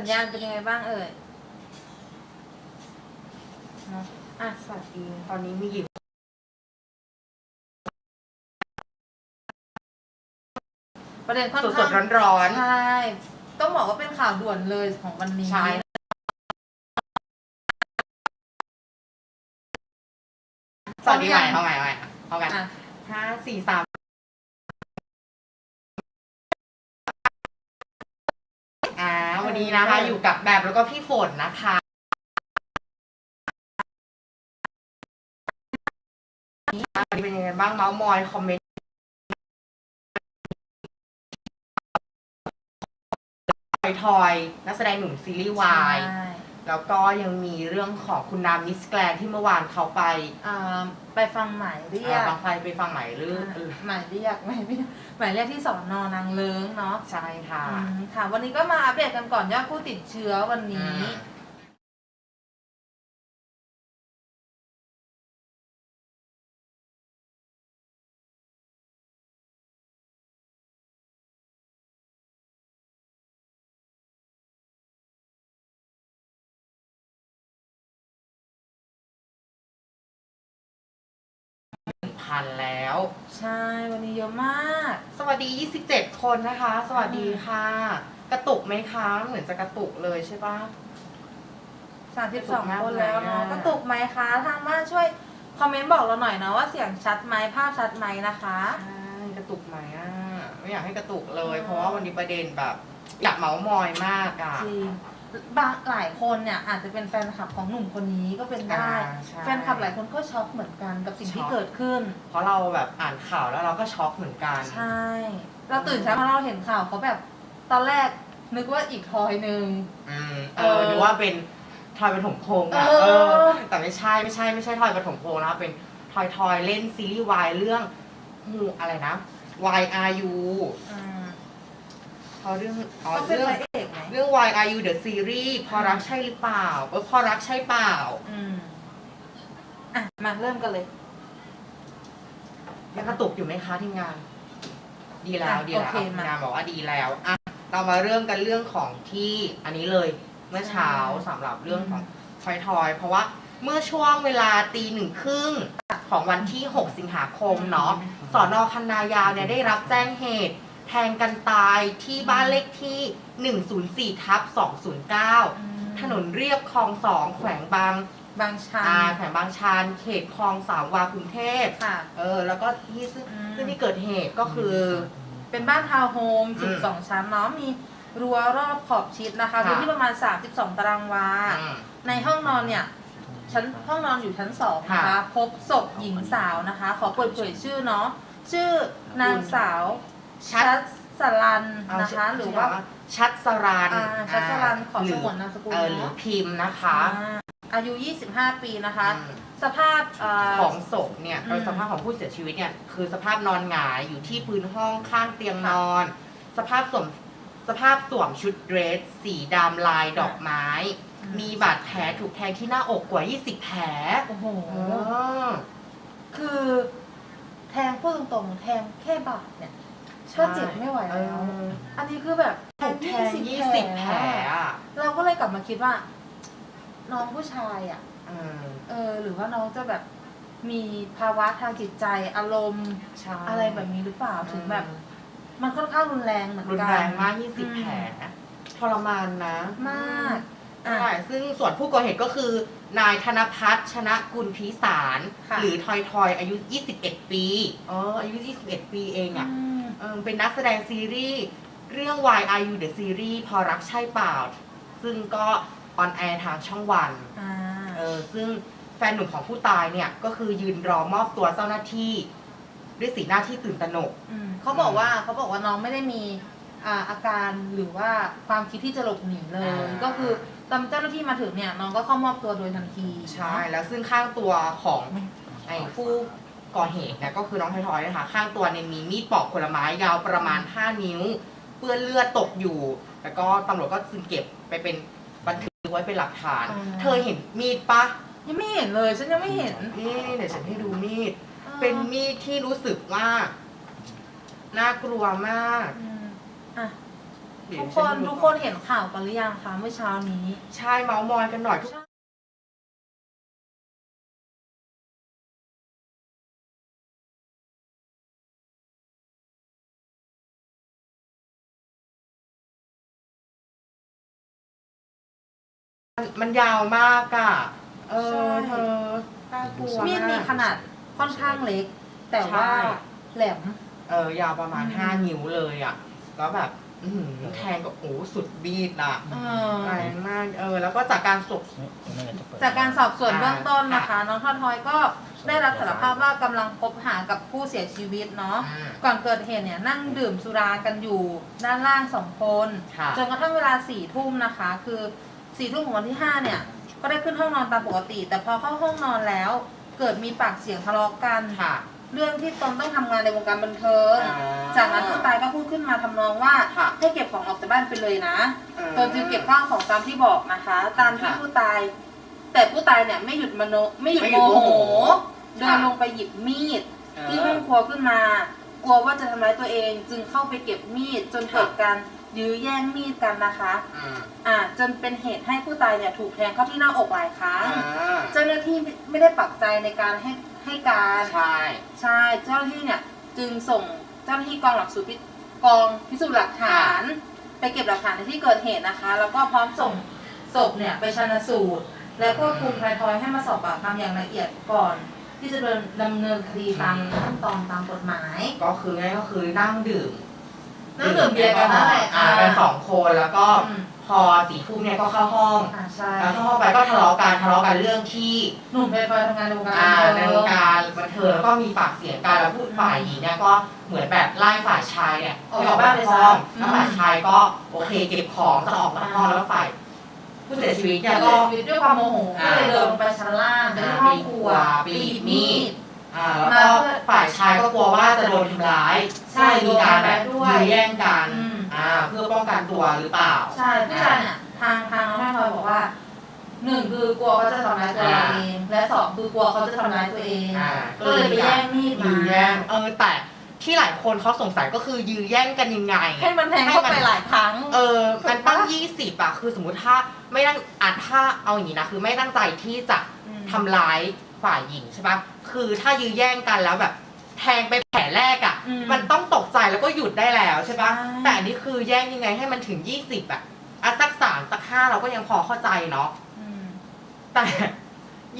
สัญญาณเป็นยังไงบ้างเอ่ยเนอะอะสวัสดีตอนนี้มีกี่ประเด็นค่อนสดข้างๆร้อนใช่ต้องบอกว่าเป็นข่าวด่วนเลยของวันนี้ ๆใช่สวัสดีใหม่เข้าใหม่เข้าใหม่เข้ากันอะ ห้าสี่สาม อ่าวันนี้นะคะอยู่กับแบบแล้วก็พี่ฝนนะคะวันนี้เป็นยังไงบ้างเมาส์มอยคอมเมนต์ทอยๆนักแสดงหนุ่มซีรีส์วาย ใช่ แล้วก็ยังมีเรื่องของคุณนามิสแกรนที่เมื่อวานเขาไปอ่าไปฟังหมายเรียอ่ากบางใครไปฟังไหนหรือเออหมายเรียกหมายเรียกหมายเรียกที่สอนอนางเลิ้งเนาะใช่ค่ะอืมค่ะ วันนี้ก็มาอัปเดตกันก่อนยอดผู้ติดเชื้อวันนี้พั ยอะมาก สวัสดี 27 คนนะคะ สวัสดีค่ะ กระตุกไหมคะ เหมือนจะกระตุกเลยใช่ปะ สามสิบกสระอตุงกมากคนแล้วเนาะไหมอะกระตุกไหมคะ ทางบ้านช่วยคอมเมนต์บอกเราหน่อยนะว่าเสียงชัดไหมภาพชัดไหมนะคะ ใช่กระตุกไหมอะ ไม่อยากให้กระตุกเลยอืมเพราะว่าวันนี้ประเด็นแบบ อยากเมาส์มอยมากอะ จริง บางหลายคนเนี่ยอาจจะเป็นแฟนคลับของหนุ่มคนนี้ก็เป็นได้ อ่าใช่ แฟนคลับหลายคนก็ช็อกเหมือนกันกับสิ่งที่ช็อก เกิดขึ้น เพราะเราแบบอ่านข่าวแล้วเราก็ช็อกเหมือนกัน ใช่ เราตื่นเช้ามาเราเห็นข่าวเขาแบบ ตอนแรกนึกว่าอีกทอยหนึ่ง อืมเอเอออหรือว่าเป็นทอยปฐมพงษ์อะเออ เออ แต่ไม่ใช่ไม่ใช่ไม่ใช่ทอยปฐมพงษ์นะคะเป็นทอยทอยเล่นซีรีส์วายเรื่องฮูอะไรนะ Y R U อืม เขาเรื่องอ๋อต้องเป็นเรื่องพระเอกไหมเรื่อง Y R U The Series พอรักใช่หรือเปล่าเออพอรักใช่เปล่า อืมอะมาเริ่มกันเลยยังกระตุกอยู่ไหมคะทีมงาน ดีแล้วอะดีแล้วโอเคทีมมางานบอกว่าดีแล้วอะเรามาเริ่มกันเรื่องของที่อันนี้เลยเมื่อเช้าสำหรับเรื่องของทอยทอย เพราะว่าเมื่อช่วงเวลาตีหนึ่งครึ่งของวันที่ 6 สิงหาคมเนาะสอนอคันนายาวเนี่ยได้รับแจ้งเหตุ แทงกันตายที่บ้านเลขที่ 104ทับ209อืมถนนเรียบคลองสองแขวงบางบางชันอาแขวงบางชันเขตคลองสามวากรุงเทพค่ะ เออแล้วก็ที่ซึ่งอืม ซึ่งที่เกิดเหตุก็คือ เป็นบ้านทาวน์โฮมอืม 12 ชั้นเนาะมีรั้วรอบขอบชิดนะคะค่ะพื้นที่ประมาณ 32 ตารางวาอืมในห้องนอนเนี่ยชั้นห้องนอนอยู่ชั้นสองนะคะค่ะพบศพหญิงสาวนะคะ ขอเปิดเผยชื่อเนาะชื่อนางสาว ชัชัด ดสลันเอานะคะชื่หรือว่าชัดสรันอ่าชัดสลันขอหสรืงวนนามสกุลเออหรือเนาะพิมพ์นะคะ อ่าอายุ 25 ปีนะคะ อืม สภาพเอ่อ ของศพเนี่ยอืม โดยสภาพของผู้เสียชีวิตเนี่ยคือสภาพนอนหงายอยู่ที่พื้นห้องข้างเตียงนอน สภาพสวมสภาพสวมชุดเดรส สีดำลายดอกไม้ มีบาดแผลถูกแทงที่หน้าอกกว่า 20 แผลโอ้โห เออคือแทงพูดตรงๆ แทงแค่บาทเนี่ย ก็เจ็บไม่ไหวเอแล้วออันนี้คือแบบถูกแทง20 20แผลอะเราก็เลยกลับมาคิดว่า น้องผู้ชายอะเออเออหรือว่าน้องจะแบบมีภาวะทางจิตใจอารมณ์ใช่อะไรแบบนี้หรือเปล่าถึงแบบ มันค่อนข้างรุนแรงเหมือนรุนกันแรงมากอื20แผลทรมานนะ มากอะใช่ซึ่งส่วนผู้ก่อเหตุก็คือนายธนพัฒน์ชนะกุลพิสารค่ะหรือทอยทอยอายุ 21 ปี อ๋อ อายุ 21 ปีเองอะอืม เออเป็นนักแสดงซีรีส์เรื่อง Why Are You The Series พอรักใช่เปล่า ซึ่งก็ออนแอร์ทางช่องวันอ่าเออซึ่งแฟนหนุ่มของผู้ตายเนี่ย ก็คือยืนรอมอบตัวเจ้าหน้าที่ ด้วยสีหน้าที่ตื่นตระหนก อืมเขาบอกว่าเขาบอกว่าน้องไม่ได้มีอ่าอาการหรือว่าความคิดที่จะหลบหนีเลย อ่า ก็คือตอนเจ้าหน้าที่มาถึงเนี่ยน้องก็เข้ามอบตัวโดยทันทีใช่ แล้วซึ่งข้างตัวของไอ้ผู้ ก่อเหตุเนี่ยก็คือน้องทอยทอยนะคะ ข้างตัวเนี่ยมีมีดปอกผลไม้ยาวประมาณ 5 นิ้ว เปื้อนเลือดตกอยู่ แล้วก็ตำรวจก็ซึ่งเก็บไปเป็นบันทึกไว้เป็นหลักฐานเธอเห็นมีดปะยังไม่เห็นเลย ฉันยังไม่เห็นนี่เดี๋ยวฉันให้ดูมีด เป็นมีดที่รู้สึกว่า น่ากลัวมากอืมอะเดี๋ยทุวกคฉันดูทุกคนเห็นข่าวกันหรือยังคะเมื่อเช้านี้ ใช่เมาส์มอยกันหน่อยทุก มันมันยาวมากอะเออใช่ เธอน่ากลัวมีดมีากขนาดค่อนข้างเล็ก แต่ว่าใช่แหลม เออยาวประมาณอืม ห้านิ้วเลยอะแล้วแบบ อื้อหือแทงก็โอ้สุดบีดอะเออแรงมากเออ แล้วก็จากการสบ จากการสอบสวนอ่าเบื้องต้นนะคะ น้องทอทอยก็ได้รับสารภาพว่ากำลังคบหากับผู้เสียชีวิตเนาะ อ่าก่อนเกิดเหตุเนี่ยนั่งดื่มสุรากันอยู่ด้านล่างสองคน ค่ะ จนกระทั่งเวลาสี่ทุ่มนะคะ คือ สี่ทุ่มของวันที่ห้าเนี่ย ก็ได้ขึ้นห้องนอนตามปกติ แต่พอเข้าห้องนอนแล้ว เกิดมีปากเสียงทะเลาะกัน ค่ะ เรื่องที่ตนต้องทำงานในวงการบันเทิง อ่าจากนั้นผู้ตายก็พูดขึ้นมาทำนองว่าค่ะให้เก็บของออกจากบ้านไปเลยนะ อืมตนจึงเก็บข้าวของตามที่บอกนะคะ ตามที่ค่ะผู้ตาย แต่ผู้ตายเนี่ยไม่หยุดมโนไม่หยุดไม่หยุโมดโมโหโหเดินลงไปหยิบมีดเออที่ห้องครัวขึ้นมา กลัวว่าจะทำร้ายตัวเองจึงเข้าไปเก็บมีดจนเกิดการ ยื้อแย่งมีดกันนะคะ อ่าอ่าจนเป็นเหตุให้ผู้ตายเนี่ยถูกแทงเข้าที่หน้าอกหลายครั้ง อ่าเจ้าหน้าที่ไม่ได้ปักใจในการให้ให้การ ใช่ ใช่ เจ้าหน้าที่เนี่ยจึงส่งเจ้าหน้าที่กองหลักสูตรพิกองพิสูจน์หลักฐาน ไปเก็บหลักฐานในที่เกิดเหตุนะคะ แล้วก็พร้อมส่งศพเนี่ยไปชันสูตร และควบคุมทายทอยให้มาสอบปากคำอย่างละเอียดก่อน ที่จะเดินดำเนินคดีตามขั้นตอนตามกฎหมาย ก็คือง่ายก็คือนั่งดื่ม นั่งดื่มเบียร์กันนั่นแหละอ่าเป็นสองคนแล้วก็อืมพอสี่ทุ่มเนี่ยก็เข้าห้องอ่าใช่แล้วเข้าห้องไปก็ทะเลาะกันทะเลาะกันเรื่องที่หนุ่มเพลย์บอยทำงานในวงการอ่าบันในเทิวงงการบันเทิงแล้วก็มีปากเสียงกันแล้วผู้ฝ่ายหญิงเนี่ยก็เหมือนแบบไล่ฝ่ายชายเนี่ยออกไม่จากบ้านเลยห้ซ้องำแล้วฝ่ายชายก็โอเคเก็บของจะออกมาข้างนอกแล้วก็ฝ่ายผู้เสียชีวิตเนี่ยก็ก็ด้วยความโมโหก็เลยเดินลงไปชั้นล่างไปที่ห้องครัวไปหยิบมีด อ่าแล้วก็มาเพื่อฝ่ายชายก็กลัวว่าจะโดนทำร้ายใช่ก็เลยมีการแบบโดนทำร้ายด้วยยื้อแย่งกันอืม อ่าเพื่อป้องกันตัวหรือเปล่า ใช่ผู้ชายเนี่ยทางทางน้องแม่ทอยบอกว่าหนึ่งคือกลัวเขาจะทำร้ายตัวเราเองและสองคือกลัวเขาจะทำร้ายตัวเองอ่าก็เลยไปแย่งมีดยื้มาอแย่งเออแต่ที่หลายคนเขาสงสัยก็คือยื้อแย่งกันยังไง ให้มันแทงเข้าไปหลายครั้ง เออมันตั้งถูกปะยี่สิบอะคือสมมติถ้าไม่ตั้งอะถ้าเอาอย่างนี้นะ คือไม่ตั้งใจที่จะอืม ทำร้าย ฝ่ายหญิงใช่ปะคือถ้ายื้อแย่งกันแล้วแบบแทงไปแผลแรกอะอืมมันต้องตกใจแล้วก็หยุดได้แล้วใช่ปะใช่ แต่อันนี้คือแย่งยังไงให้มันถึงยี่สิบอะอะสักสามสักห้าเราก็ยังพอเข้าใจเนาะ อืมแต่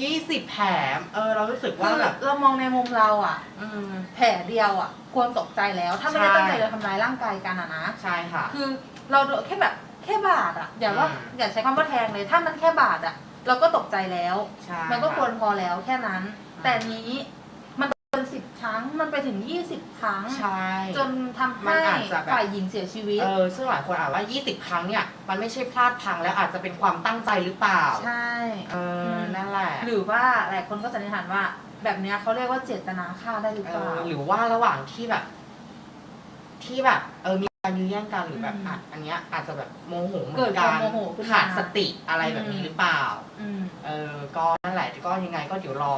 ยี่สิบแผลเออ เรารู้สึกคืว่าอแบบเรามองในมุมเราอะ อืม แผลเดียวอะ ควรตกใจแล้ว ถ้าไม่ได้ใช่ตั้งใจจะทำร้ายร่างกายกันอะนะ ใช่ค่ะ คือเราโดนแค่แบบแค่บาดอะ อย่าว่าอืม อย่าใช้คำว่าแทงเลย ถ้ามันแค่บาดอะ เราก็ตกใจแล้ว ใช่มันก็ควรค่ะพอแล้วแค่นั้นอืมแต่นี้มันเป็นสิบครั้งมันไปถึงยี่สิบครั้ง ใช่ จนทำมัให้นอาจจะแบบ ฝ่ายหญิงเสียชีวิต เออซึ่งหลายคนอ่านว่า 20 ครั้งเนี่ย มันไม่ใช่พลาดพลังแล้วอาจจะเป็นความตั้งใจหรือเปล่า ใช่ เออ นั่นแหละหรือว่าหลายคนก็สันนิษฐานว่า แบบเนี้ยเขาเรียกว่าเจตนาฆ่าได้หรือเอเปล่า อหรือว่าระหว่างที่แบบ ที่แบบ เออมี การยื้อแย่งกันหรือแบบอืมอะอันเนี้ยอาจจะแบบโมโหเหมืเกิอดนคกัวามนโมโหขึ้นมาขาดสติอะไรแบบนี้อืมหรือเปล่า อืม เออก็นั่นแหละก็ยังไงก็เดี๋ยวรอ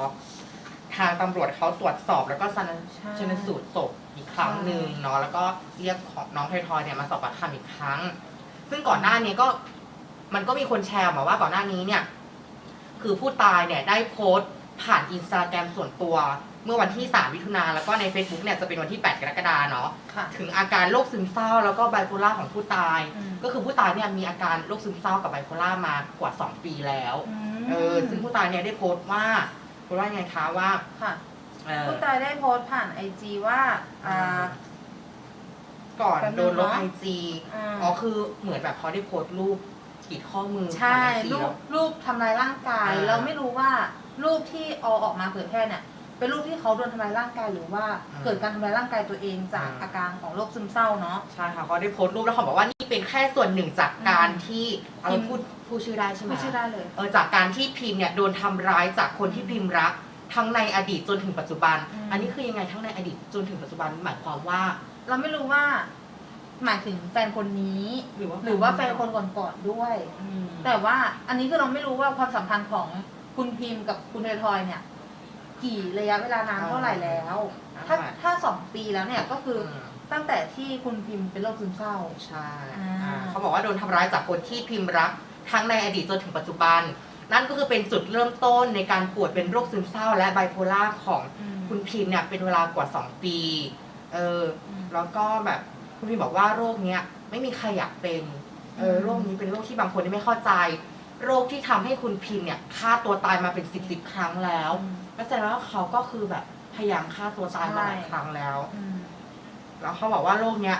ทางตำรวจเขาตรวจสอบแล้วก็ชันใช่ชันสูตรศพอีกครั้งหนึ่งเนาะแล้วก็เรียกของน้องทอยๆเนี่ยมาสอบปากคำอีกครั้ง ซึ่งก่อนหน้านี้ก็ มันก็มีคนแชร์มาว่าก่อนหน้านี้เนี่ย คือผู้ตายเนี่ยได้โพสต์ผ่านอินสตาแกรมส่วนตัว เมื่อวันที่ 3 มิถุนาแล้วก็ใน Facebook เนี่ยจะเป็นวันที่ 8 กรกฎาเนาะค่ะ ถึงอาการโรคซึมเศร้าแล้วก็ไบโพล่าของผู้ตาย อืม ก็คือผู้ตายเนี่ยมีอาการโรคซึมเศร้ากับไบโพล่ามากว่า 2 ปีแล้วมเออซึ่งผู้ตายเนี่ยได้โพสต์ว่าโพสต์ว่าไงคะว่าค่ะ เออผู้ตายได้โพสต์ผ่านไอจีว่าอ่า ก่อนแป๊บนึงโดนลบเนไออะจีอืมอ๋อคือเหมือนแบบเขาได้โพสต์รูปขีดข้อมือใช่ผ่าน IG รูแล้ปวรูปทำลายร่างกาย อ่า เราไม่รู้ว่ารูปที่เอาออกมาเผยแพร่เนี่ย เป็นรูปที่เขาโดนทำลายร่างกายหรือว่าอืมเกิดการทำลายร่างกายตัวเองจากอืมอาการของโรคซึมเศร้าเนาะ ใช่ค่ะเขาได้โพสต์รูปแล้วเขาบอกว่านี่เป็นแค่ส่วนหนึ่งจากการอืม ที่เอาพิมพ์พูดพูดชื่อได้ใช่ไหม ไม่ใช่ได้เลย เออจากการที่พิมพ์เนี่ยโดนทำร้ายจากคนที่พิมพ์รัก ทั้งในอดีตจนถึงปัจจุบัน อืม อันนี้คือยังไงทั้งในอดีตจนถึงปัจจุบันหมายความว่า เราไม่รู้ว่า หมายถึงแฟนคนนี้ หรือว่าหรือว่าแฟนคนก่อนๆด้วย อืมแต่ว่าอันนี้คือเราไม่รู้ว่าความสัมพันธ์ของคุณพิมพ์กับคุณทอยๆเนี่ย กี่ระยะเวลานานเท่าไหร่แล้ว ถ้าถ้าสองปีแล้วเนี่ยก็คืออตั้งแต่ที่คุณพิมพ์เป็นโรคซึมเศร้า ใช่อ่าอ่าเขาบอกว่าโดนทำร้ายจากคนที่พิมพ์รักทั้งในอดีตจนถึงปัจจุบัน นั่นก็คือเป็นจุดเริ่มต้นในการป่วยเป็นโรคซึมเศร้า และไบโพล่าของคุณพิมพ์เนี่ยเป็นเวลากว่า 2 ปี เออ แล้วก็แบบคุณพิมบอกว่าโรคเนี้ยไม่มีใครอยากเป็น เอออืมโรคนี้เป็นโรคที่บางคนไม่เข้าใจ โรคที่ทำให้คุณพิมเนี่ยฆ่าตัวตายมาเป็นสิบสิบครั้งแล้ว ก็แสดงว่าเขาก็คือแบบพยายามฆ่าตัวตายมาหลายครั้งแล้ว อืมแล้วเขาบอกว่าโรคเนี้ย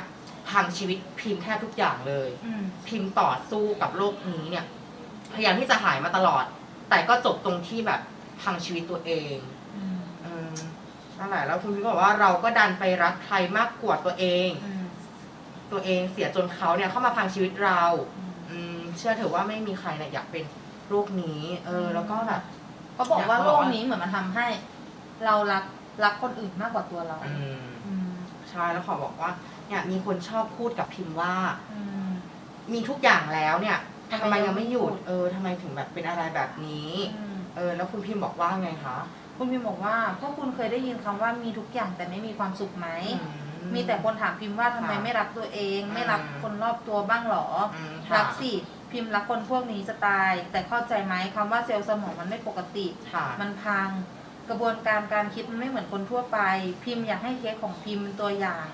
พังชีวิตพิมพ์แทบทุกอย่างเลย อืมพิมพ์ต่อสู้กับโรคนี้เนี่ย พยายามที่จะหายมาตลอด แต่ก็จบตรงที่แบบพังชีวิตตัวเองอืมอืมนั่นแหละแล้วคุณพิมพ์ก็บอกว่าเราก็ดันไปรักใครมากกว่าตัวเอง อืมตัวเองเสียจนเขาเนี่ยเข้ามาพังชีวิตเรา อืมอืมเชื่อเถอะว่าไม่มีใครเนี่ยอยากเป็นโรคนี้ เออ แล้วก็แบบ ก็บอกว่าอยากบอกโรว่าคนี้เหมือนมันทำให้ เรารักรักคนอื่นมากกว่าตัวเรา อืมอืมใช่แล้วขอบอกว่าเนี่ยมีคนชอบพูดกับพิมพ์ว่า อืม มีทุกอย่างแล้วเนี่ยทำไมทำไมยังไม่หยุดยังไม่หยุด เออทำไมถึงแบบเป็นอะไรแบบนี้ อืมเออ แล้วคุณพิมพ์บอกว่าไงคะคุณพิมพ์บอกว่าพวกคุณเคยได้ยินคำว่ามีทุกอย่างแต่ไม่มีความสุขไหม อืมีแต่คนถามพิมพ์ว่าทำไมค่ะไม่รักตัวเองอืมไม่รักคนรอบตัวบ้างหรอ อืมค่ะรักสิ พิมพ์รักคนพวกนี้จะตาย แต่เข้าใจไหมคำว่าเซลล์สมองมันไม่ปกติ ค่ะมันพัง กระบวนการการคิดมันไม่เหมือนคนทั่วไป พิมพ์อยากให้เคสของพิมพ์เป็นตัวอย่าง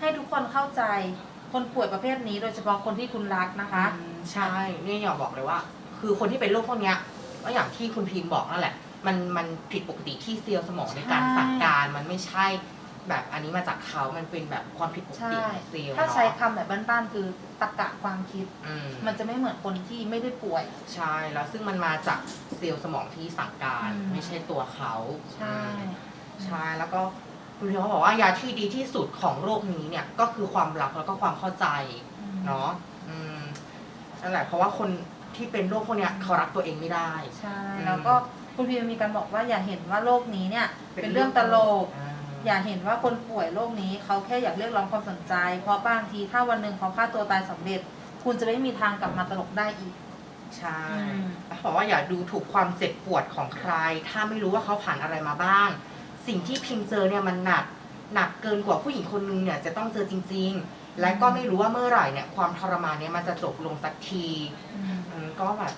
ให้ทุกคนเข้าใจ คนป่วยประเภทนี้โดยเฉพาะคนที่คุณรักนะคะ อืมใช่นี่อยากบอกเลยว่า คือคนที่เป็นโรคพวกเนี้ยก็อย่างที่คุณพิมพ์บอกนั่นแหละ มันมันผิดปกติที่เซลล์สมองในการใช่ สั่งการมันไม่ใช่ แบบอันนี้มาจากเขามันเป็นแบบความผิดปกใช่ติของเซลล์ถ้าใช้เนาะคำแบบบ้านๆคือตรรกะความคิด อืมมันจะไม่เหมือนคนที่ไม่ได้ป่วย ใช่แล้วซึ่งมันมาจากเซลล์สมองที่สั่งการ อืม ไม่ใช่ตัวเขาใช่ อืมใช่แล้วก็คุณพิมพ์เขาบอกว่ายาที่ดีที่สุดของโรคนี้เนี่ยก็คือความรักแล้วก็ความเข้าใจ เนาะอืมนั่นแหละเพราะว่าคนที่เป็นโรคพวกเนี้ยเขารักตัวเองไม่ได้ ใช่อืมแล้วก็คุณพิมมีการบอกว่าอย่าเห็นว่าโรคนี้เนี่ย เป็นเรื่องตลก อ่า อย่าเห็นว่าคนป่วยโรคนี้เขาแค่อยากเรียกร้องความสนใจ เพราะบางทีถ้าวันหนึ่งเขาฆ่าตัวตายสำเร็จ คุณจะไม่มีทางกลับมาตลกได้อีก ใช่อืมเขาบอกว่าอย่าดูถูกความเจ็บปวดของใคร ถ้าไม่รู้ว่าเขาผ่านอะไรมาบ้าง สิ่งที่พิมพ์เจอเนี่ยมันหนักหนักเกินกว่าผู้หญิงคนนึงเนี่ยจะต้องเจอจริง ๆ และก็ไม่รู้ว่าเมื่อไหร่เนี่ยความทรมานเนี่ยมันจะจบลงสักทีอืมก็แบบ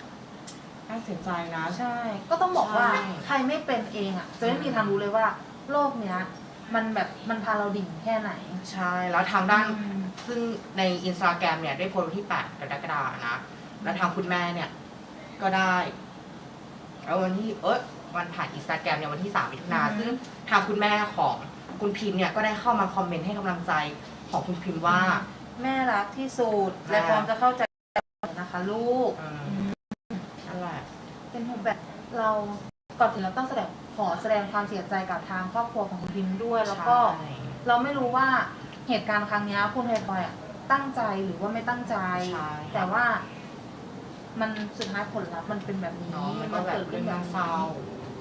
น่าเสียใจนะ ใช่ ก็ต้องบอกว่าใช่ ใครไม่เป็นเองอะ จะไม่มีทางรู้เลยว่าโรคเนี้ย มันแบบมันพาเราดิ่งแค่ไหน ใช่ แล้วทางด้านอืม ซึ่งในอินสตาแกรมเนี่ยได้โพสต์วันที่ 8 กรกฎาคมนะ แล้วทางคุณแม่เนี่ย ก็ได้แล้ววันที่เอ้ยวันผ่านอินสตาแกรมเนี่ยวันที่ 3 มิถุนาอืม ซึ่งทางคุณแม่ของคุณพิมพ์เนี่ยก็ได้เข้ามาคอมเมนต์ให้กำลังใจของคุณพิมพ์ว่า แม่รักที่สุดแม่และพร้อมจะเข้าใจนะคะ ลูก อืมนั่นแหละเป็นห่วงแบบเราก่อนอื่นเราต้องแสดง ขอแสดงความเสียใจกับทางครอบครัวของคุณพิมด้วย แล้วก็ใช่ เราไม่รู้ว่าเหตุการณ์ครั้งเนี้ยคุณไทยพลอยอะตั้งใจหรือว่าไม่ตั้งใจ ใช่ แต่ว่า มันสุดท้ายผลลัพธ์มันเป็นแบบนี้เนาะมันก็แบบเป็นแบเรื่อบงเศร้า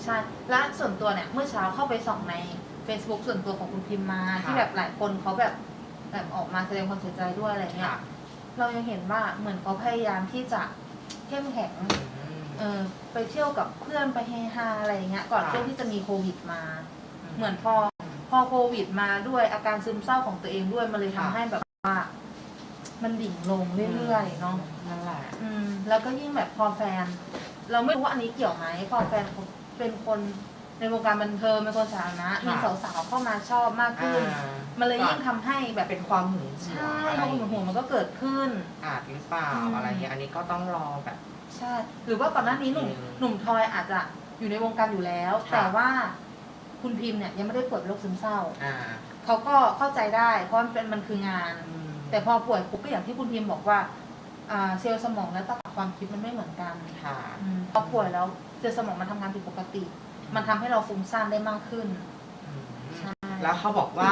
ใช่และส่วนตัวเนี่ย เมื่อเช้าเข้าไปส่องใน Facebook ส่วนตัวของคุณพิมมา ค่ะ ที่แบบหลายคนเขาแบบแบบออกมาแสดงความเสียใจด้วยอะไรเงี้ย ค่ะ เรายังเห็นว่าเหมือนเขาพยายามที่จะเข้มแข็งอืม เออไปเที่ยวกับเพื่อนไปเฮฮาอะไรอย่างเงี้ยก่อนค่ะ ช่วงที่จะมีโควิดมา เหมือนพอพอโควิดมาด้วยอาการซึมเศร้าของตัวเองด้วยมันเลยทำค่ะให้แบบว่า มันดิ่งลงเรื่อยๆเนาะ นั่นแหละ อืมแล้วก็ยิ่งแบบพอแฟน เราไม่รู้ว่าอันนี้เกี่ยวไหมพอแฟนเป็นคนในวงการบันเทิงเป็นคนสาธารณะค่ะ มีสาวๆเข้ามาชอบมากขึ้น อ่ามันเลยยิ่งทำให้แบบเป็นความหึงหวงใช่อะไรความหึงหวงมันก็เกิดขึ้น อาจหรือเปล่าอืม อะไรเงี้ยอันนี้ก็ต้องรอแบบ ใช่ หรือว่าก่อนหน้านี้หนุ่มอืมหนุ่มทอยอาจจะอยู่ในวงการอยู่แล้วค่ะแต่ว่าคุณพิมพ์เนี่ยยังไม่ได้ป่วยเป็นโรคซึมเศร้า อ่าเขาก็เข้าใจได้ เพราะมันเป็นมันคืองาน อืมแต่พอป่วยปุ๊บก็อย่างที่คุณพิมพ์บอกว่าอ่าเซลล์สมองและตรรกะความคิดมันไม่เหมือนกันค่ะอืมพอป่วยแล้วเซลล์สมองมันทำงานผิดปกติ มันทำให้เราฟุ้งซ่านได้มากขึ้นอืมใช่ แล้วเขาบอกว่า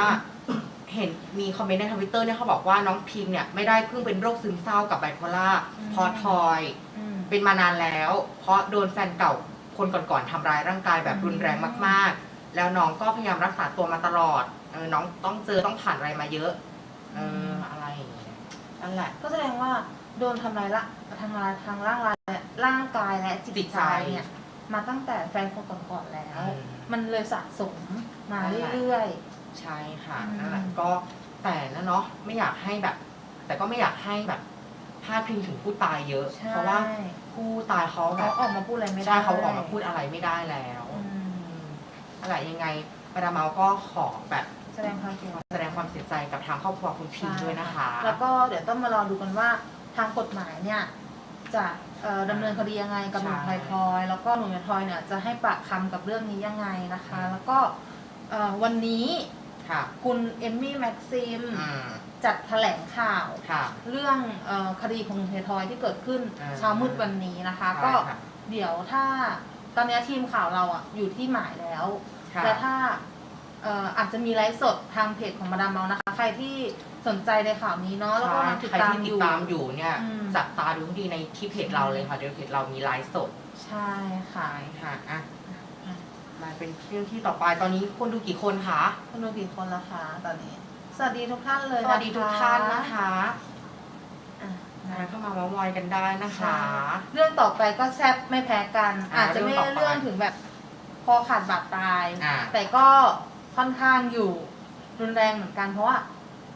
เห็นมีคอมเมนต์ในทวิตเตอร์เนี่ยเขาบอกว่าน้องพิมพ์เนี่ยไม่ได้เพิ่งเป็นโรคซึมเศร้ากับไบโพล่าเพราะทอย อืม เป็นมานานแล้ว เพราะโดนแฟนเก่าคนก่อนๆทำร้ายร่างกายแบบรุนแรงมากๆ แล้วน้องก็พยายามรักษาตัวมาตลอดเออน้องต้องเจอต้องผ่านอะไรมาเยอะเอออะไรอย่างเงี้ยนั่นแหละ ก็แสดงว่าโดนทำร้ายละทางร่างทางร่างกายและร่างกายและจิตจิตใจใจเนี่ย มาตั้งแต่แฟนคนก่อนๆแล้วอืมมันเลยสะสมมานั่นแหละเรื่อยใช่ค่ะอืมนั่นแหละก็แต่นะเนาะไม่อยากให้แบบ แต่ก็ไม่อยากให้แบบพาดพิงถึงผู้ตายเยอะใช่เพราะว่า ผู้ตายเขาแบเขาบออกมาพูดอะไรไม่ได้ ใช่เขาออกมาพูดอะไรไม่ได้แล้วอืมอืมอะไรยังไงมาดามเมาก็ขอแบบแสดงความเสียใจ แสดงความเสียใจกับทางครอบครัวคุณพิมด้วยนะคะ แล้วก็เดี๋ยวต้องมารอดูกันว่าทางกฎหมายเนี่ยจะเอ่อดำเนินคดียังไงกับหนุ่มใช่ไทยทอยแล้วก็หนุ่มไทยทอยเนี่ยจะให้ปากคำกับเรื่องนี้ยังไงนะคะ แล้วก็เอ่อวันนี้ ค่ะ คุณเอมมี่แม็กซิมอืมจัดแถลงข่าว ค่ะ เรื่องเออคดีของหนุ่มไทยทอยที่เกิดขึ้นอ่า เช้ามืดวันนี้นะคะ ใช่ก็ค่ะเดี๋ยวถ้าตอนนี้ทีมข่าวเราอะอยู่ที่หมายแล้วค่ะ และถ้าเอ่ออาจจะมีไลฟ์สดทางเพจของมาดามเมานะคะ ใครที่สนใจในข่าวนี้เนาะแล้วก็ใช่กำลังติดใครตามที่อติดยู่ ตามอยู่เนี่ยอืม จับตาดูให้ดีในที่เพจเราเลยค่ะ เดี๋ยวเพจเรามีไลฟ์สดใช่ค่ะใช่ค่ะอะ มาเป็นเรื่องที่ต่อไปตอนนี้คนดูกี่คนคะคุณดูกี่คนละคะตอนนี้ สวัสดีทุกท่านเลยสวัสดีทุกท่านนะคะอะมาเข้ามาเมามอยกันได้นะคะ เรื่องต่อไปก็แซ่บไม่แพ้กัน อ่าอาจจะไม่เรื่องต่อไปเรื่องถึงแบบคอขาดบาดตาย อ่า แต่ก็ค่อนข้างอยู่รุนแรงเหมือนกัน เพราะว่า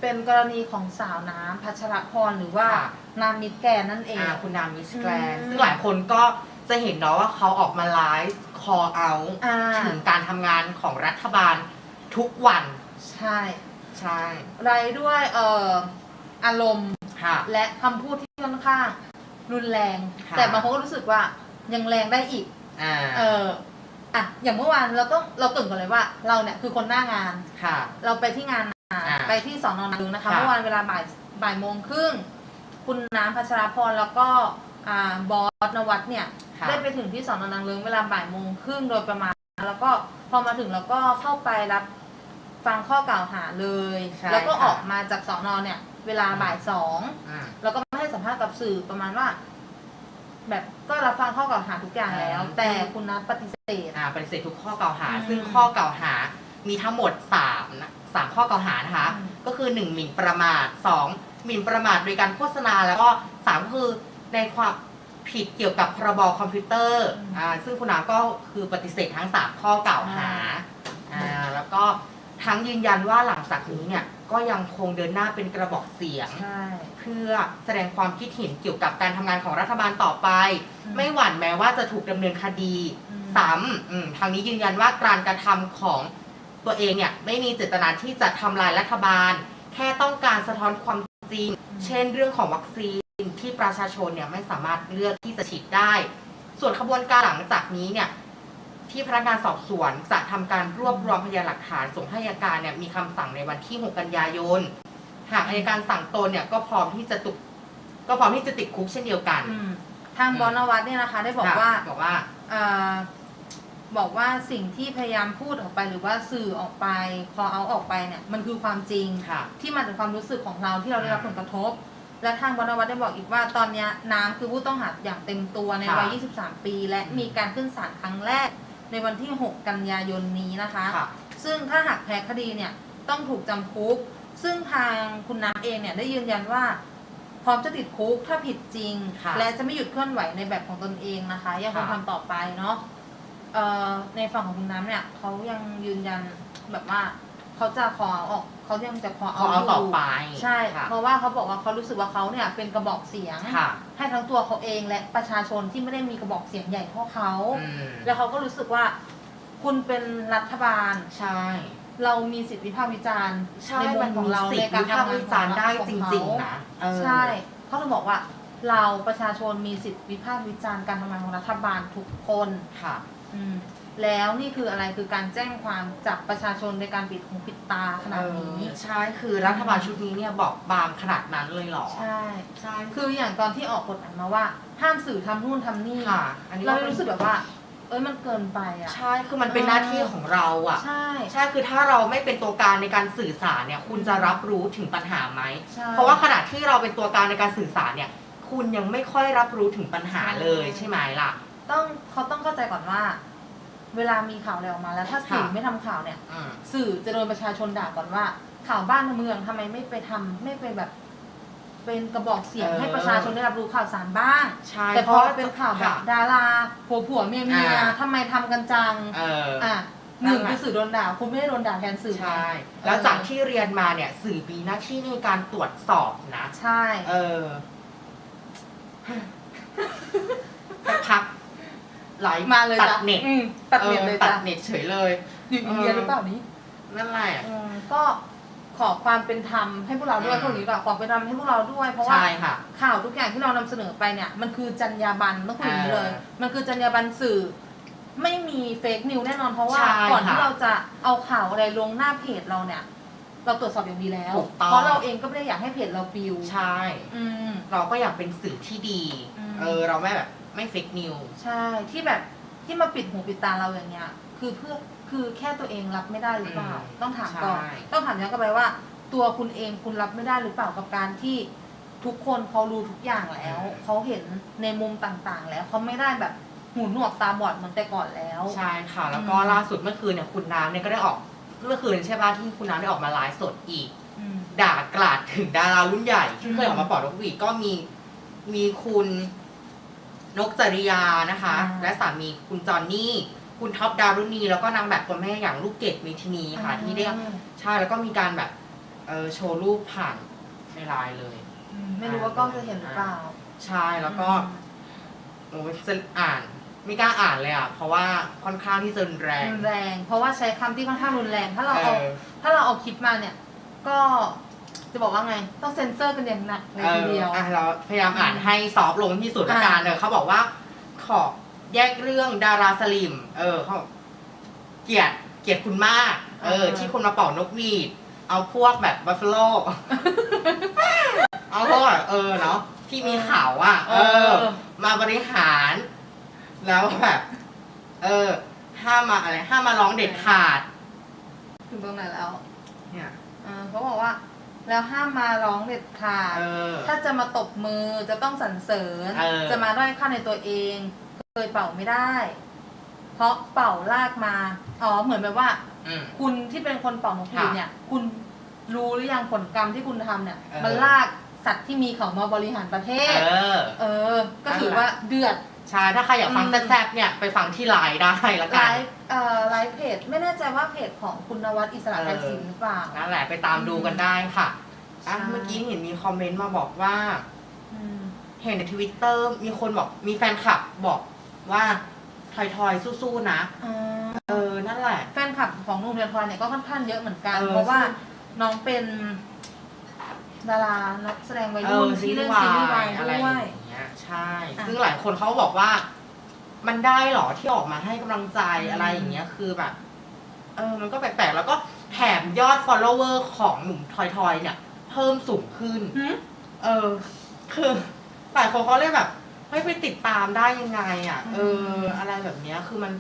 เป็นกรณีของสาวน้ำพัชรพรหรือว่าค่ะ นามมิตรแกนนั่นเอง อ่าคุณนามมิสแกรนอืม ซึ่งหลายคนก็จะเห็นเนาะว่าเขาออกมาไลฟ์ คอเอาอ่า ถึงการทำงานของรัฐบาลทุกวันใช่ใช่ไรด้วยเอ่ออารมณ์ค่ะ และคำพูดที่ค่อนข้างรุนแรง ค่ะ แต่บางคนก็รู้สึกว่ายังแรงได้อีก อ่าเอออะอย่างเมื่อวานเราต้องเราเกรินก่อนเลยว่า เราเนี่ยคือคนหน้างาน ค่ะ เราไปที่งานมาอ่าไปที่สอนอนนางรองนะคะค่ะ เมื่อวานเวลาบ่ายบ่ายโมงครึ่งคุณน้ำพัชรพรแล้วก็ อ่าบอสนวัตเนี่ย ค่ะ ได้ไปถึงที่สอนอนนางเลิงเวลาบ่ายโมงครึ่งโดยประมาณ แล้วก็พอมาถึงแล้วก็เข้าไปรับฟังข้อกล่าวหาเลย ใช่แล้วก็ค่ะ ออกมาจากสอนอเนี่ย เวลาบ่ายสองอ่า แล้วก็ไม่ให้สัมภาษณ์กับสื่อประมาณว่า แบบก็รับฟังข้อกล่าวหาทุกอย่างแล้ว อ่า แต่คุณนัทปฏิเสธ อ่าปฏิเสธทุกข้อกล่าวหา อืมซึ่งข้อกล่าวหามีทั้งหมด3นะสามข้อกล่าวหานะคะ อืม ก็คือ 1 หมิ่นประมาท 2 หมิ่นประมาทโดยการโฆษณาแล้วก็3คือ ในความผิดเกี่ยวกับพรบคอมพิวเตอร์อืมอ่าซึ่งคุณน้ำก็คือปฏิเสธทั้ง3ข้อกล่าวหาอ่าอ่าแล้วก็ทั้งยืนยันว่าหลังจากนี้เนี่ยก็ยังคงเดินหน้าเป็นกระบอกเสียง ใช่ เพื่อแสดงความคิดเห็นเกี่ยวกับการทำงานของรัฐบาลต่อไป อืมไม่หวั่นแม้ว่าจะถูกดำเนินคดีอืม ซ้ำอืมทางนี้ยืนยันว่าการกระทำของตัวเองเนี่ยไม่มีเจตนาที่จะทำลายรัฐบาล แค่ต้องการสะท้อนความจริง เช่นเรื่องของวัคซีน ที่ประชาชนเนี่ยไม่สามารถเลือกที่จะฉีดได้ ส่วนขบวนการหลังจากนี้เนี่ยที่พนักงานสอบสวนจะทำการรวบรวมพยานหลักฐานส่งให้อัยการเนี่ยมีคำสั่งในวันที่ 6 กันยายน หากอัยการสั่งตนเนี่ยก็พร้อมที่จะตุกก็พร้อมที่จะติดคุกเช่นเดียวกันอืมทางอืมบอนวัตเนี่ยนะคะ ได้บอกค่ะว่าบอกว่าอ่าบอกว่าสิ่งที่พยายามพูดออกไปหรือว่าสื่อออกไป พอเอาออกไปเนี่ยมันคือความจริงค่ะที่มาจากความรู้สึกของเราที่เราได้รับอืผมลกระทบ และทางบรรวัตได้บอกอีกว่าตอนเนี้ยน้ำคือผู้ต้องหาอย่างเต็มตัวในค่ะวัย 23 ปี และอืมมีการขึ้นศาลครั้งแรกในวันที่ 6 กันยายนนี้นะคะค่ะซึ่งถ้าหากแพ้คดีเนี่ยต้องถูกจำคุก ซึ่งทางคุณน้ำเองเนี่ยได้ยืนยันว่าพร้อมจะติดคุกถ้าผิดจริงค่ะและจะไม่หยุดเคลื่อนไหวในแบบของตนเองนะคะ ยังคงค่ะทำต่อไปเนาะเอ่อในฝั่งของคุณน้ำเนี่ยเขายังยืนยันแบบว่า เขาจะขอเอาออกเขายังจะขอขอเอายู่ต่อไปใช่ค่ะ เพราะว่าเขาบอกว่าเขารู้สึกว่าเขาเนี่ยเป็นกระบอกเสียง ค่ะให้ทั้งตัวเขาเองและประชาชนที่ไม่ได้มีกระบอกเสียงใหญ่เท่าเขา อืมแล้วเขาก็รู้สึกว่า คุณเป็นรัฐบาล ใช่ เรามีสิทธิวิพากษ์วิจารณ์ใช่ในมุมันมของมีเราสิทในธิ์การวิพากทำษ์งานวิจารณ์ได้ของจเขาริง ๆ นะเออ ใช่เขาถึงบอกว่า เราประชาชนมีสิทธิวิพากษ์วิจารณ์การทำงานของรัฐบาลทุกคน ค่ะ อืม แล้วนี่คืออะไรคือการแจ้งความจับประชาชนในการปิดหูปิดตาขนาดนี้ เออใช่คือรัฐบาลชุดนี้เนี่ยบอกบางขนาดนั้นเลยเหรอใช่ ใช่คืออย่างตอนที่ออกกฎหมายมาว่า ห้ามสื่อทำนู่นทำนี่ ค่ะ อันนี้เราก็เป็นรู้สึกแบบว่า เอ้ยมันเกินไปอะ ใช่คือมันเป็นหน้าที่ของเราอะ ใช่ ใช่คือถ้าเราไม่เป็นตัวกลางในการสื่อสารเนี่ย คุณจะรับรู้ถึงปัญหาไหม ใช่เพราะว่าขณะที่เราเป็นตัวกลางในการสื่อสารเนี่ย คุณยังไม่ค่อยรับรู้ถึงปัญหาเลยใช่ใช่ไหมล่ะ ต้องเขาต้องเข้าใจก่อนว่า เวลามีข่าวอะไรออกมาแล้ว ถ้าสื่อค่ะ ไม่ทำข่าวเนี่ย อืม สื่อจะโดนประชาชนด่าก่อนว่า ข่าวบ้านเมืองทำไมไม่ไปทำไม่ไปแบบ เป็นกระบอกเสียงเออ ให้ประชาชนได้รับรู้ข่าวสารบ้าง ใช่แต่พอเป็นข่าวแบบค่ะ ดาราผัวผัวเมียเมียอ่า ทำไมทำกันจังเอออะหนึ่งนั่นแหละ คือสื่อโดนด่าคุณไม่ได้โดนด่าแทนสื่อใช่ แล้วจากที่เรียนมาเนี่ย สื่อมีหน้าที่ในการตรวจสอบนะ ใช่ เออสักพัก ไหลฟ์มาเลยตัดจ้ะเน็ตอืมตัดเน็ตเลยออตัดจ้ะเน็ตเฉยเลย อยู่อินเดียหรือเปล่านี้นั่นแหละอืมก็ขอความเป็นธรรมให้พวกเราด้วยอืม พวกนี้แบบขอเป็นธรรมให้พวกเราด้วยเพราะว่า ใช่ค่ะ ข่าวทุกอย่างที่เรานำเสนอไปเนี่ย มันคือจรรยาบรรณต้องพูดอย่างนี้เลย เออมันคือจรรยาบรรณสื่อ ไม่มีเฟกนิวแน่นอนเพราะว่า ใช่ก่อนที่ค่ะเราจะเอาข่าวอะไรลงหน้าเพจเราเนี่ย เราตรวจสอบอย่างดีแล้ว ถูกต้อง เพราะเราเองก็ไม่ได้อยากให้เพจเราปิวใช่ อืม เราก็อยากเป็นสื่อที่ดี อืม เออ เราไม่แบบ ไม่เฟกนิว ใช่ที่แบบที่มาปิดหูปิดตาเราอย่างเงี้ย คือเพื่อคือแค่ตัวเองรับไม่ได้หรือเปล่า อืมต้องถามก่อนใช่ ต้องถามย้อนกลับไปว่า ตัวคุณเองคุณรับไม่ได้หรือเปล่ากับการที่ทุกคนเขารู้ทุกอย่างแล้วเขาเห็นในมุมต่างๆ แล้วเขาไม่ได้แบบหูหนวกตาบอดเหมือนแต่ก่อนแล้ว ใช่ค่ะ แล้วก็อืม ล่าสุดเมื่อคืนเนี่ยคุณน้ำเนี่ยก็ได้ออกเมื่อคืนใช่ป่ะที่คุณน้ำได้ออกมาไลฟ์สดอีก อืม ด่ากราดถึงดารารุ่นใหญ่ ที่เคยอืมออกมาปล่อยนกหวีดก็มีมีคุณ นกจริยานะคะอ่าและสามีคุณจอนนี่ คุณท็อปดารุณี แล้วก็นางแบบตัวแม่อย่างลูกเกดเมทินีค่ะ ที่ได้ใช่แล้วก็มีการแบบเออโชว์รูปผ่านในไลน์เลยอืมไม่รู้ว่ากล้องจะเห็นหรือเปล่า ใช่แล้วก็โอ้ยจะอ่านไม่กล้าอ่านเลยอะ เพราะว่าค่อนข้างที่จะรุนแรงรุนแรง เพราะว่าใช้คำที่ค่อนข้างรุนแรง ถ้าเราเอเอาอถ้าเราเอาคลิปมาเนี่ย ก็ จะบอกว่าไง ต้องเซ็นเซอร์กันอย่างหนักเลยทีเดียวอออะเราพยายามอ่านให้ซอฟต์ลงที่สุดละอ่ากันเออเขาบอกว่า ขอแยกเรื่องดาราสลิม เออเขาเกลียดเกลียดคุณมาก เออ ที่คุณมาเป่านกหวีด เอาพวกแบบบัฟฟาโลเอาพวกแบบเออเนาะที่มีเขาวอะ เออ มาบริหาร แล้วแบบ เออ ห้ามมาอะไร ห้ามมาร้องเด็ดขาด ถึงตรงไหนแล้ว เนี่ยอ่าเขาบอกว่า แล้วห้ามมาร้องเด็ดขาด เออ ถ้าจะมาตบมือจะต้องสรรเสริญ เออ จะมาด้อยค่าในตัวเอง เคยเป่าไม่ได้ เพราะเป่าลากมา อ๋อ เหมือนแบบว่า อืม คุณที่เป็นคนเป่านกหวีดค่ะเนี่ย คุณรู้หรือยังผลกรรมที่คุณทำเนี่ย เออ มันลากสัตว์ที่มีเขามาบริหารประเทศเออเออ ก็ถือว่าเดือด ใช่ ถ้าใครอยากฟังอืม แซ่บๆเนี่ย ไปฟังที่ไลน์ได้ละไลกัน ฟ์เอ่อไลฟ์เพจไม่แน่ใจว่าเพจของคุณนวัดอิสระไทยศิลป์หรือเปล่า นั่นแหละไปตามดูกันได้ค่ะอะ ใช่ เมื่อกี้เห็นมีคอมเมนต์มาบอกว่า อืมเห็นในทวิตเตอร์มีคนบอกมีแฟนคลับบอกว่าทอยทอยๆสู้ๆนะ อ่าเออ นั่นแหละ แฟนคลับของหนุ่มเรียนพลอยเนี่ยก็ค่อนข้างเยอะเหมือนกัน เออเพราะว่าน้องเป็นดารานักแสดงวัยเอรุ่อนซีที่รีเล่นส์ซีรีส์วาวายยอะไรอด้วยย่างเงี้ยใช่อะซึ่งหลายคนเขาก็บอกว่า มันได้เหรอที่ออกมาให้กำลังใจอืมอะไรอย่างเงี้ยคือแบบ เออมันก็แปลกๆแล้วก็แถมยอด follower ของหนุ่มทอยทอยๆเนี่ย เพิ่มสูงขึ้น หืมเออ คือหลายคนเขาเลยแบบเฮ้ยไปติดตามได้ยังไง อะ เออ อะไรแบบเนี้ยคือมัน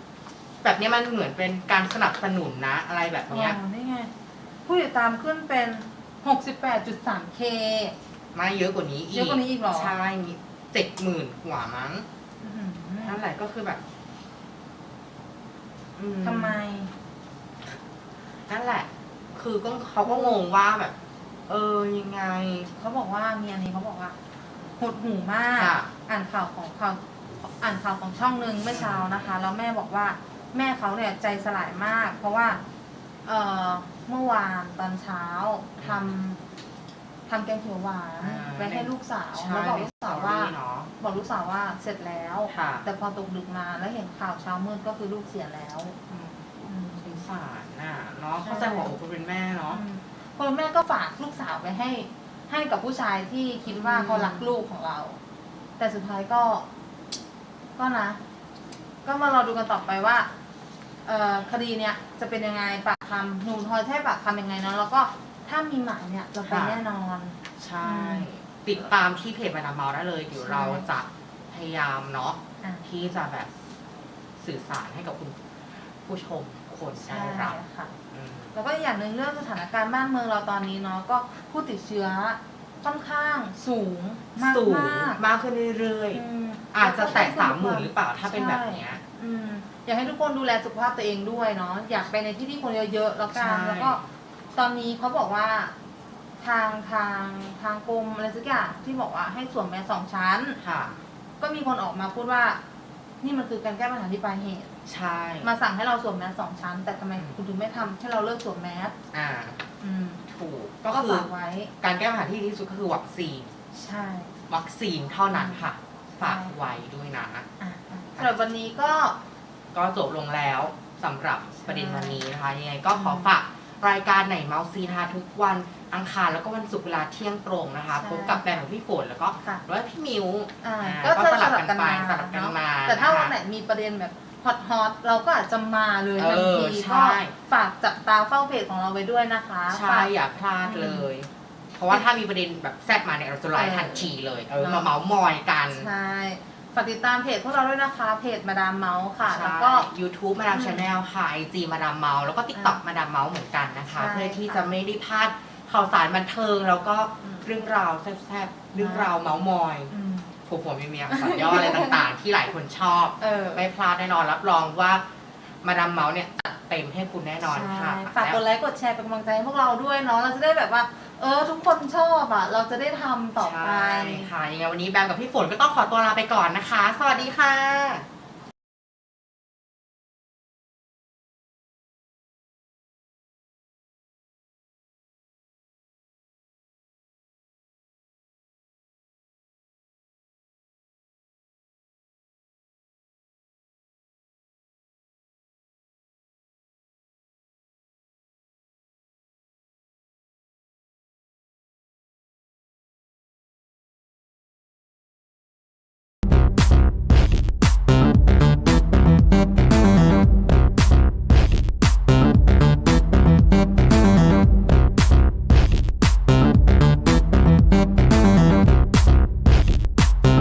แบบเนี้ยมันเหมือนเป็นการสนับสนุนนะ อะไรแบบอ๋อเนี้ยนี่ไง ผู้ติดตามขึ้นเป็น 68.3k มาเยอะกว่านี้อีกเยอะกว่านี้อีกเหรอ ใช่เจ็ดหมื่นกว่ามั้งอื้อหือ นั่นแหละก็คือแบบอืทำไม นั่นแหละ คือก็เขาก็งงว่าแบบ เออยังไง เขาบอกว่ามีอันนี้เขาบอกว่าหดหูมาก ค่ะ อ่านข่าวของข่าวอ่านข่าวของช่องหนึ่งเมื่อเช้านะคะ แล้วแม่บอกว่า แม่เขาเนี่ยใจสลายมาก เพราะว่า เอ่อเมื่อวานตอนเช้าทำ ทำแกงเขียวหวานอ่า ไปให้ลูกสาวใช่แล้วบอกลูกสาวว่าใน story เนาะ บอกลูกสาวว่าเสร็จแล้ว ค่ะ แต่พอตกดึกมาแล้วเห็นข่าวเช้ามืดก็คือลูกเสียแล้วอืมอืมสงสารน่ะเนาะใช่เข้าใจหัวอกคนเป็นแม่เนาะ คนแม่ก็ฝากลูกสาวไปให้ ให้กับผู้ชายที่คิดว่าอืมเขารักลูกของเรา แต่สุดท้ายก็ ก็นะ ก็มารอดูกันต่อไปว่า เอ่อคดีเนี้ยจะเป็นยังไงปากคำหนุ่มทอยใช่ปากคำยังไงเนาะแล้วก็ ถ้ามีหมายเนี่ยเราไปแน่นอน ใช่อืมติดตามที่เพจมาดามเมาได้เลย เดี๋ยวใช่เราจะพยายามเนาะอะ ที่จะแบบสื่อสารให้กับคุณผู้ชมทุกคนได้ใช่รับค่ะ อืม แล้วก็อีกอย่างหนึ่งเรื่องสถานการณ์บ้านเมืองเราตอนนี้เนาะก็ผู้ติดเชื้อค่อนข้างสูงมากสูงมากมากขึ้นเรื่อยอืมๆ อาจจะแตะสามหมื่นหรือเปล่าถ้าเป็นแบบเนี้ย อืมอยากให้ทุกคนดูแลสุขภาพตัวเองด้วยเนาะอยากไปในที่ที่คนเยอะๆแล้วกันใช่ แล้วก็ ตอนนี้เขาบอกว่าทางทางทางกรมอะไรสักอย่างที่บอกว่าให้สวมแมสสองชั้น ค่ะ ก็มีคนออกมาพูดว่า นี่มันคือการแก้ปัญหาที่ปลายเหตุ ใช่ มาสั่งให้เราสวมแมสสองชั้น แต่ทำไมคุณถึงไม่ทำให้เราเลิกสวมแมสอ่า อืมถูก ก็ก็คือฝากไว้ การแก้ปัญหาที่ดีที่สุดก็คือวัคซีน ใช่ วัคซีนเท่านั้นค่ะ ฝากไว้ด้วยนะ อะอะสำหรับวันนี้ก็ ก็จบลงแล้วสำหรับประเด็นวันนี้นะคะ ยังไงก็ขอฝาก รายการไหนเมาส์ซีนะคะทุกวันอังคารแล้วก็วันศุกร์เวลาเที่ยงตรงนะคะใช่พบกับแบรนด์ของพี่ฝนแล้วก็ค่ะด้วยพี่มิวอ่าอ่าก็ก็จะสสลับลับกันกันไปมาสลับกันเนาะมาแต่ถ้านะคะวันไหนมีประเด็นแบบฮอตฮอตๆเราก็อาจจะมาเลยเอทันอทีใช่ ก็ฝากจับตาเฝ้าเพจของเราไว้ด้วยนะคะใช่ฝาก อย่าพลาดเลย เพราะว่าถ้ามีประเด็นแบบแซดมาเนี่ยเราจะไลฟ์เออทันทีเลย เออเนอะมาเมาส์มอยกัน ใช่ ฝากติดตามเพจพวกเราด้วยนะคะ เพจมาดามเมาส์ค่ะใช่แล้วก็ YouTube มาดามอืมชาแนลค่ะไอจีมาดามเมาส์แล้วก็ TikTok อะมาดามเมาส์เหมือนกันนะคะ ใช่เพื่อที่ค่ะจะไม่ได้พลาดข่าวสารบันเทิง แล้วก็อืม เรื่องราวแซ่บๆเรื่องราวเมาส์มอยอืมผัวผัวเมียเมียสัญย่ออะไรต่างๆ ที่หลายคนชอบ เออ ไม่พลาดแน่นอนรับรองว่ามาดามเมาส์เนี่ยจัด เต็มให้คุณแน่นอนค่ะ ใช่ฝากกดไลค์กดแชร์เป็นกำลังใจให้พวกเราด้วยเนาะเราจะได้แบบว่า เออ ทุกคนชอบอะ เราจะได้ทำต่อไป ใช่ค่ะยังไงวันนี้แบมกับพี่ฝนก็ต้องขอตัวลาไปก่อนนะคะ สวัสดีค่ะ